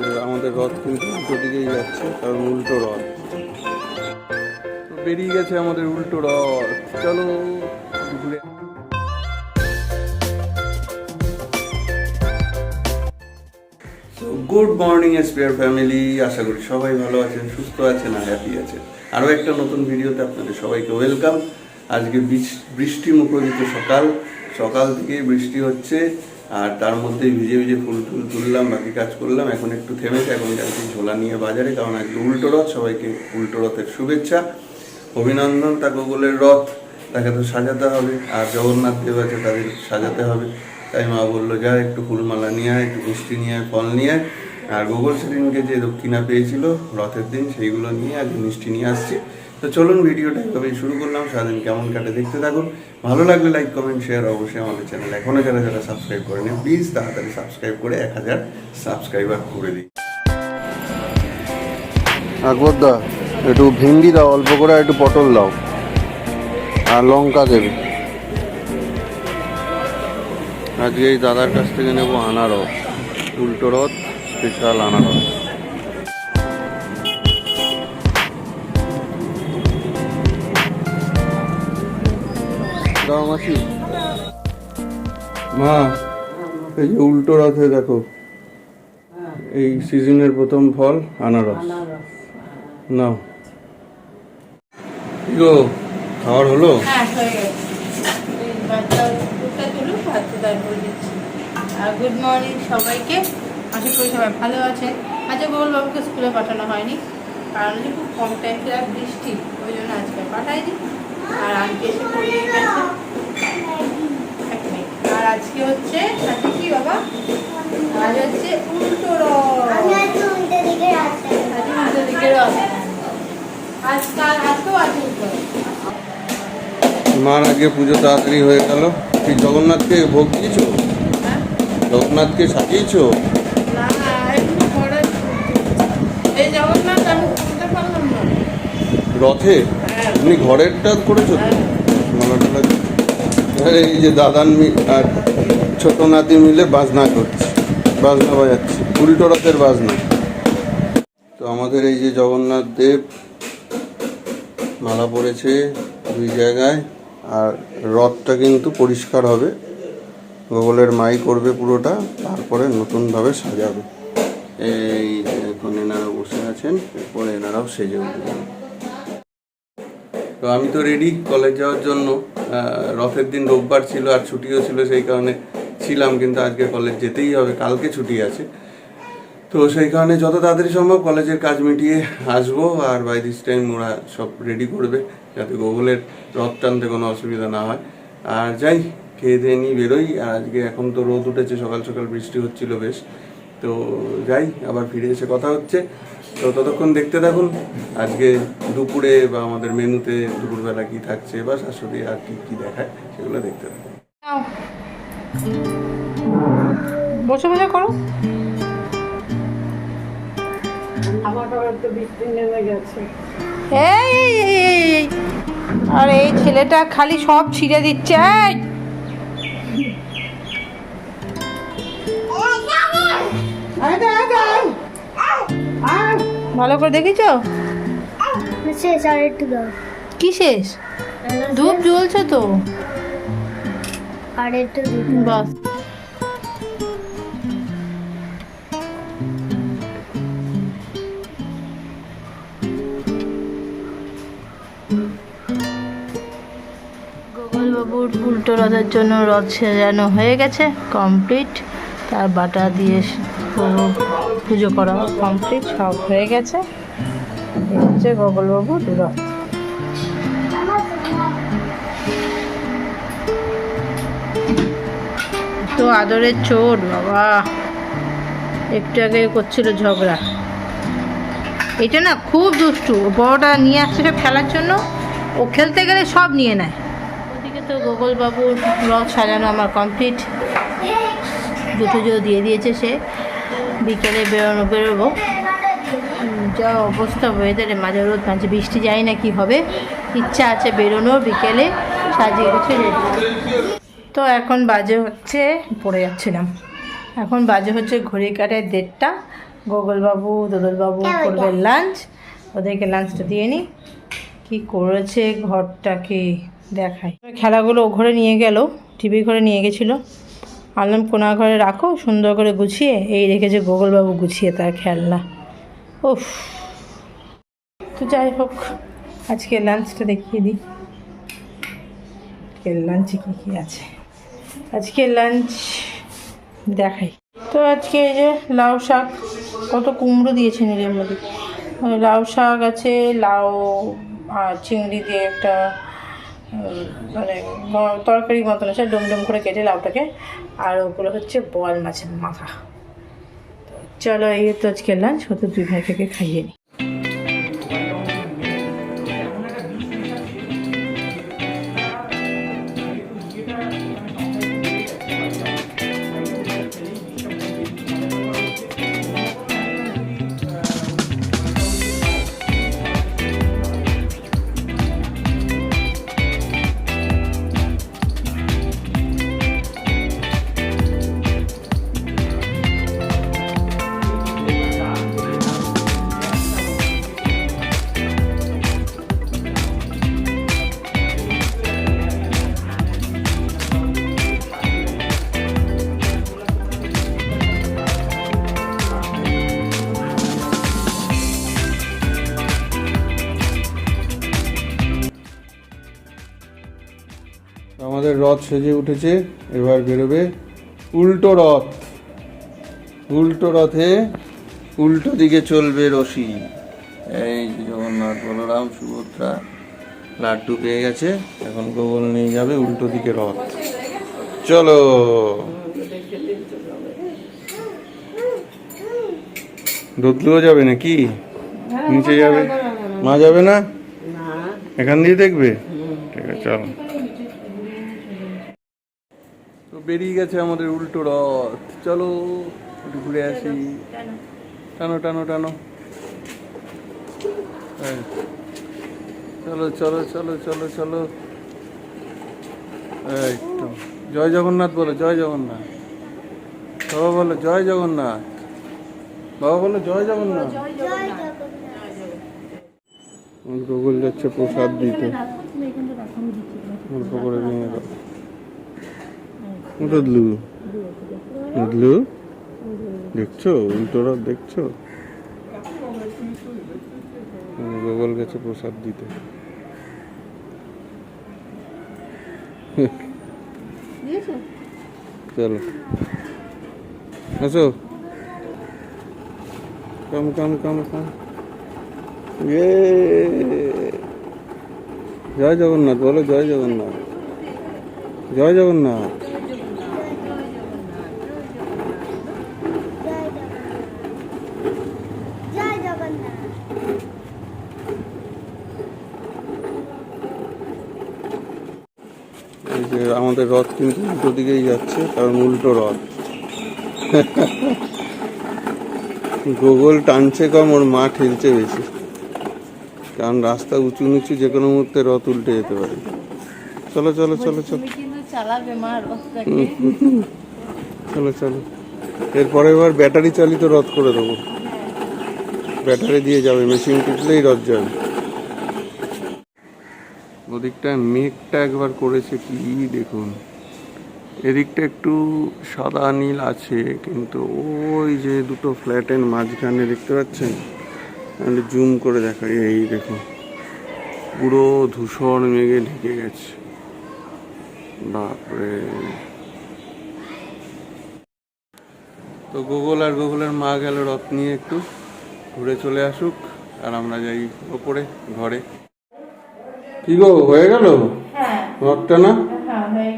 আমাদের রথ কিন্তু উল্টো দিকেই যাচ্ছে, কারণ উল্টো রথ। বেরিয়ে গেছে আমাদের উল্টো রথ। চলো, ঘুরে গুড মর্নিং, এসপিআর ফ্যামিলি। আশা করি সবাই ভালো আছেন, সুস্থ আছেন আর হ্যাপি আছেন। আরও একটা নতুন ভিডিওতে আপনাদের সবাইকে ওয়েলকাম। আজকে বৃষ- বৃষ্টি মুখরিত সকাল। সকাল থেকেই বৃষ্টি হচ্ছে। আর তার মধ্যে ভিজে ভিজে ফুল টুল তুললাম, বাকি কাজ করলাম। এখন একটু থেমেছে, এখন যাচ্ছি ঝোলা নিয়ে বাজারে, কারণ আজকে উল্টো রথ, সবাইকে উল্টো রথের শুভেচ্ছা। অভিনন্দন তা গোগলের রথ, তাকে তো সাজাতে হবে, আর জগন্নাথ দেব আছে তাদের সাজাতে হবে। তাই মা বলল, যা, একটু ফুলমালা নিয়ে আয়, একটু মিষ্টি নিয়ে আয়, ফল নিয়ে আয়। আর গোগল সেদিনকে যে দক্ষিণা পেয়েছিল রথের দিন, সেইগুলো নিয়ে আজ মিষ্টি নিয়ে আসছি। তো চলুন ভিডিওটা এভাবেই শুরু করলাম। সারাদিন কেমন কাটে দেখতে থাকুন। ভালো লাগলে লাইক কমেন্ট শেয়ার অবশ্যই আমাদের চ্যানেল এখনও যারা যারা সাবস্ক্রাইব করে করেনি প্লিজ তাড়াতাড়ি সাবস্ক্রাইব করে এক হাজার সাবস্ক্রাইবার করে দিই আকবর দা, একটু ভেন্ডি দাও, অল্প করে একটু পটল দাও। আর লঙ্কা দেবে। আজকে এই দাদার কাছ থেকে নেব আনারস। উল্টো রথ স্পেশাল আনারস। দাও মাসি। মা এই যে উল্টো রথে দেখো এই সিজনের প্রথম ফল আনারস। নাও। গো খাবার হলো? হ্যাঁ গুড মর্নিং সবাইকে। আশা করি সবাই ভালো আছেন। আজকে গোল বাবুকে স্কুলে পাঠানো হয়নি কারণ হচ্ছে খুব কম টাইম বৃষ্টি ওই জন্য আজকে পাঠাইনি আর আজকে এসে পড়িয়ে গেছে। আর আজকে হচ্ছে আজকে কি বাবা? আজ হচ্ছে উল্টো রথ। উল্টো দিকে রথ। আজকাল আজকেও আছে উল্টো। মার আগে পুজো তাড়াতাড়ি হয়ে গেল। কি জগন্নাথকে ভোগ দিয়েছ? হ্যাঁ? জগন্নাথকে সাজিয়েছো? না একটু পরে এই জগন্নাথ আমি করতে রথে? হ্যাঁ। এমনি ঘরেরটা করেছ তো? দিয়ে? আর এই যে দাদান আর ছোট নাতি মিলে বাজনা করছে, বাজনা বাজাচ্ছে, উল্টো রথের বাজনা। তো আমাদের এই যে জগন্নাথ দেব, মালা পড়েছে দুই জায়গায়, আর রথটা কিন্তু পরিষ্কার হবে। গোগলের মাই করবে পুরোটা, তারপরে নতুনভাবে সাজাবে। এই এখন এনারা বসে আছেন, এরপরে এনারাও সেজে উঠবেন। তো আমি তো রেডি কলেজ যাওয়ার জন্য রথের দিন রোববার ছিল আর ছুটিও ছিল, সেই কারণে ছিলাম, কিন্তু আজকে কলেজ যেতেই হবে, কালকে ছুটি আছে। তো সেই কারণে যত তাড়াতাড়ি সম্ভব কলেজের কাজ মিটিয়ে আসব, আর বাই দিস টাইম ওরা সব রেডি করবে, যাতে গুগলের রথ টানতে কোনো অসুবিধা না হয়। আর যাই, খেয়ে দিয়ে নিয়ে বেরোই, আর আজকে এখন তো রোদ উঠেছে, সকাল সকাল বৃষ্টি হচ্ছিল বেশ। তো যাই, আবার ফিরে এসে কথা হচ্ছে। তো ততক্ষণ দেখতে থাকুন। আজকে দুপুরে বা আমাদের মেনুতে দুপুরবেলা কি থাকছে বা শাশুড়ি আর কি কি দেখায় সেগুলো দেখতে থাকুন। বসে বসে করো। এই, এই। আর এই ছেলেটা খালি সব ছিঁড়ে দিচ্ছে এই। ভালো করে দেখেছ শেষ আর একটু দাও। কি শেষ? ধূপ জ্বলছে তো। আর একটু বাস গোপালবাবুর উল্টো রথের জন্য রথ সাজানো হয়ে গেছে কমপ্লিট তার বাটা দিয়ে পুজো করা কমপ্লিট সব হয়ে গেছে। হচ্ছে গোপালবাবুর রথ তো আদরের চোট বাবা। একটু আগে করছিল ঝগড়া। এটা না খুব দুষ্টু। বড়টা নিয়ে আসছে খেলার জন্য। ও খেলতে গেলে সব নিয়ে নেয়। ওদিকে তো গোগল বাবুর রথ সাজানো আমার কমপ্লিট পুজো দিয়ে দিয়েছে সে। বিকেলে বেরোনো বেরোবো। যা অবস্থা ওয়েদারে মাঝে রোদ মাঝে বৃষ্টি যায় না কি হবে। ইচ্ছা আছে বেরোনোর বিকেলে সাজিয়ে গেছে। তো এখন বাজে হচ্ছে পড়ে যাচ্ছিলাম। এখন বাজে হচ্ছে ঘড়ি কাটায় দেড়টা। গোগলবাবু দোদলবাবু করবে লাঞ্চ ওদেরকে লাঞ্চটা দিয়ে নিই কি করেছে ঘরটাকে দেখাই। খেলাগুলো ও ঘরে নিয়ে গেল টিভি ঘরে নিয়ে গেছিল। আনলাম কোনা ঘরে রাখো, সুন্দর করে গুছিয়ে, এই রেখেছে গোগলবাবু গুছিয়ে তার খেলনা। উফ। তো যাই হোক, আজকে লাঞ্চটা দেখিয়ে দিই। লাঞ্চে কী কী আছে? আজকে লাঞ্চ দেখাই। তো আজকে এই যে লাউ শাক, কত কুমড়ো দিয়েছেন এর মধ্যে। লাউ শাক আছে, লাউ আর চিংড়ি দিয়ে একটা মানে তরকারি মতন আছে ডুম ডুম করে কেটে লাউটাকে, আর ওগুলো হচ্ছে বল মাছের মাথা। চলো এই তো আজকে লাঞ্চ হতো দুই ভাই থেকে খাইয়ে নিই আমাদের রথ সেজে উঠেছে এবার বেরোবে উল্টো রথ। উল্টো রথে উল্টো দিকে চলবে রশি। এই জগন্নাথ বলরাম সুভদ্রা লাড্ডু পেয়ে গেছে এখন গোবল নিয়ে যাবে উল্টো দিকে রথ। চলো। দোতলুও যাবে নাকি? নিচে যাবে? মা যাবে। না? এখান দিয়ে দেখবে? ঠিক আছে চলো তো বেরিয়ে গেছে আমাদের উল্টো রথ। চলো একটু ঘুরে আসি। টানো। টানো টানো চলো চলো চলো চলো চলো। তো। জয় জগন্নাথ বলো জয় জগন্নাথ। বাবা বলো জয় জগন্নাথ। বাবা বলো জয় জগন্নাথ। গুগল যাচ্ছে প্রসাদ দিতে। অল্প করে নিয়ে রোদলু। রোদলু? দেখছ? উল্টো রথ দেখছ গোগল গেছে প্রসাদ দিতে। চলো। আসো। কাম কাম কাম কাম। এ জয় জগন্নাথ বলো জয় জগন্নাথ। জয় জগন্নাথ। আমাদের রথ কিন্তু উল্টো দিকেই যাচ্ছে কারণ উল্টো রথ। গোগল টানছে কম ওর মা ঠেলছে বেশি। কারণ রাস্তা উঁচু নিচু যে কোনো মুহূর্তে রথ উল্টে যেতে পারে। চলো চলো চলো চলো। চলো চলো। এরপরে এবার ব্যাটারি চালিত রথ করে দেবো। ব্যাটারি দিয়ে যাবে মেশিন টিপলেই রথ যাবে ওদিকটা মেঘটা একবার করেছে কি, দেখুন। এদিকটা একটু সাদা নীল আছে, কিন্তু ওই যে দুটো ফ্ল্যাটের মাঝখানে দেখতে পাচ্ছেন? জুম করে দেখাই, এই দেখুন। পুরো ধূসর মেঘে ঢেকে গেছে। বাপরে। তো গুগল আর গুগলের মা গেল রথ নিয়ে একটু। ঘুরে চলে আসুক, আর আমরা যাই ওপরে, ঘরে। কি গো হয়ে গেল? হ্যাঁ। রথটা না? হ্যাঁ হয়ে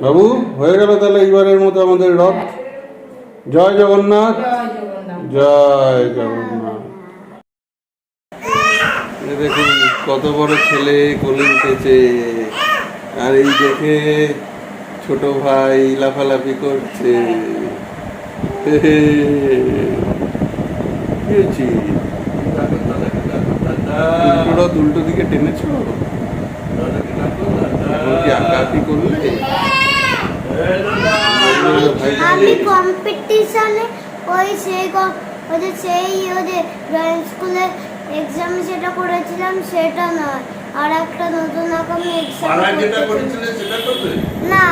বাবু হয়ে গেল তাহলে এইবারের মতো আমাদের রথ? জয় জগন্নাথ। জয় জগন্নাথ। জয় জগন্নাথ। দেখুন কত বড় ছেলে কোলে উঠেছে। আর এই দেখে ছোট ভাই লাফালাফি করছে। হে হে। কি হয়েছে? উল্টো রথ উল্টো দিকে টেনেছো এখন করলে? আমি কম্পিটিশনে ওই সেই ওই যে সেই ওদের ড্রয়িং স্কুলে এক্সাম যেটা করেছিলাম সেটা নয়। আর একটা নতুন রকম এক্সাম সেটা না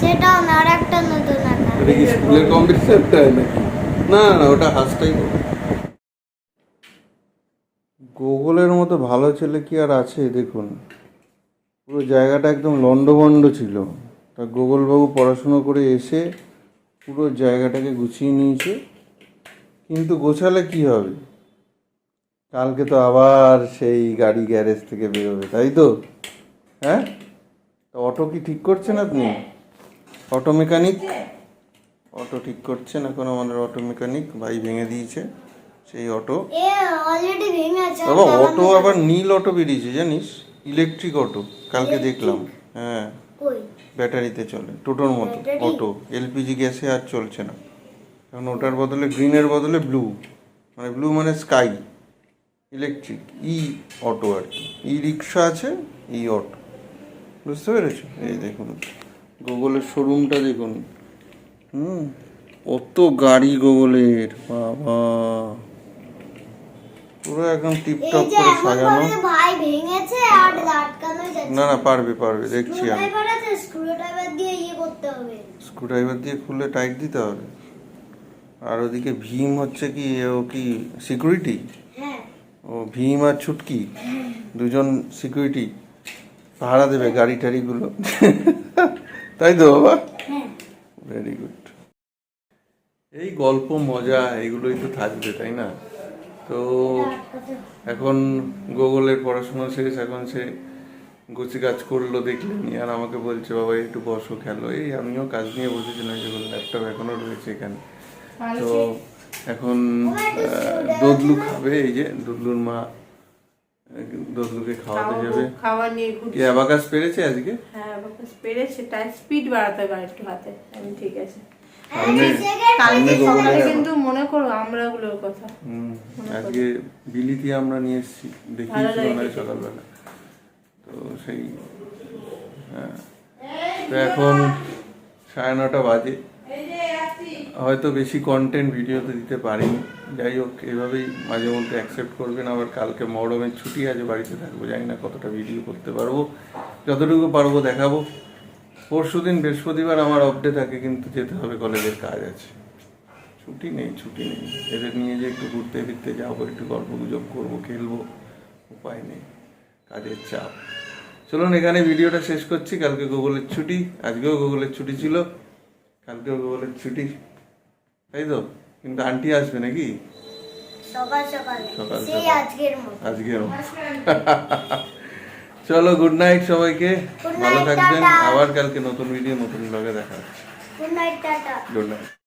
সেটাও না আর একটা নতুন আঁকা। স্কুলের কম্পিটিশনটা না না ওটা হাসটাই গুগলের মতো ভালো ছেলে কি আর আছে? দেখুন, পুরো জায়গাটা একদম লন্ডভন্ড ছিল। তা গোগলবাবু পড়াশুনো করে এসে পুরো জায়গাটাকে গুছিয়ে নিয়েছে। কিন্তু গোছালে কি হবে? কালকে তো আবার সেই গাড়ি গ্যারেজ থেকে বেরোবে, তাই তো? হ্যাঁ? তো অটো কি ঠিক করছেন আপনি? Auto mechanic? অটো ঠিক করছেন এখন আমাদের অটো মেকানিক, ভাই ভেঙে দিয়েছে। সেই অটো বাবা অটো আবার নীল অটো বেরিয়েছে জানিস? ইলেকট্রিক অটো কালকে দেখলাম। হ্যাঁ। ব্যাটারিতে চলে টোটোর মতো? অটো এলপিজি গ্যাসে আর চলছে না। কারণ ওটার বদলে গ্রিনের বদলে ব্লু মানে ব্লু মানে স্কাই ইলেকট্রিক ই অটো আর কি। ই রিক্সা আছে ই অটো বুঝতে পেরেছ? এই দেখুন গুগলের শোরুমটা দেখুন। হুম অত গাড়ি গুগলের বাবা। পুরো একদম টিপটপ করে সাজানো। ভাই ভেঙেছে আর আটকানো যাচ্ছে না। না পারবে পারবে দেখছি আমি। স্ক্রুড্রাইভার দিয়ে ইয়ে করতে হবে। স্ক্রুড্রাইভার দিয়ে খুলে টাইট দিতে হবে। আর ওদিকে ভীম হচ্ছে কি ও কি সিকিউরিটি হ্যাঁ। ও ভীম আর ছুটকি দুজন সিকিউরিটি ভাড়া দেবে গাড়ি টাড়িগুলো। তাই তো বাবা? হ্যাঁ। ভেরি গুড এই গল্প মজা এগুলোই তো থাকবে তাই না? তো এখন গুগলের পড়াশোনা শেষ এখন সে গুছি কাজ করল দেখলেনি আর আমাকে বলছে বাবা একটু বসো খেলো। এই আমিও কাজ নিয়ে বসেছিলাম যেগুলো ল্যাপটপ এখনও রয়েছে এখানে। তো এখন দদলু খাবে এই যে দদলুর মা দদলুকে খাওয়াতে যাবে। খাওয়া নিয়ে ঘুরছি। কি অ্যাবাকাস পেরেছে আজকে? হ্যাঁ বাবাস পেরেছে তাই স্পিড বাড়াতে হবে একটু হাতে। আমি ঠিক আছে। কালকে গুগলের সকালে কিন্তু মনে করো আমরাগুলোর কথা। আজকে বিলিতি আমরা নিয়ে এসেছি। সকালবেলা। তো সেই হ্যাঁ। তো এখন সাড়ে নটা বাজে। হয়তো বেশি কন্টেন্ট ভিডিওতে দিতে পারিনি। যাই হোক এভাবেই মাঝে মধ্যে অ্যাকসেপ্ট করবেন। আবার কালকে মরমের ছুটি আছে বাড়িতে থাকব। জানি না কতটা ভিডিও করতে পারব। যতটুকু পারব দেখাবো। পরশু দিন বৃহস্পতিবার আমার অফডে থাকে কিন্তু যেতে হবে কলেজের কাজ আছে। ছুটি নেই ছুটি নেই। এদের নিয়ে যে একটু ঘুরতে ফিরতে যাব একটু গল্প গুজব করব খেলব উপায় নেই কাজের চাপ। চলুন এখানে ভিডিওটা শেষ করছি। কালকে গুগলের ছুটি আজকেও গুগলের ছুটি ছিল। কালকেও গুগলের ছুটি। তাই তো? কিন্তু আন্টি আসবে নাকি? সকাল সকাল। আজকের মতো। আজকেও চলো গুড নাইট সবাইকে। ভালো থাকবেন। আবার কালকে নতুন ভিডিও নতুন ব্লগে দেখা হচ্ছে। Good night tata. Good night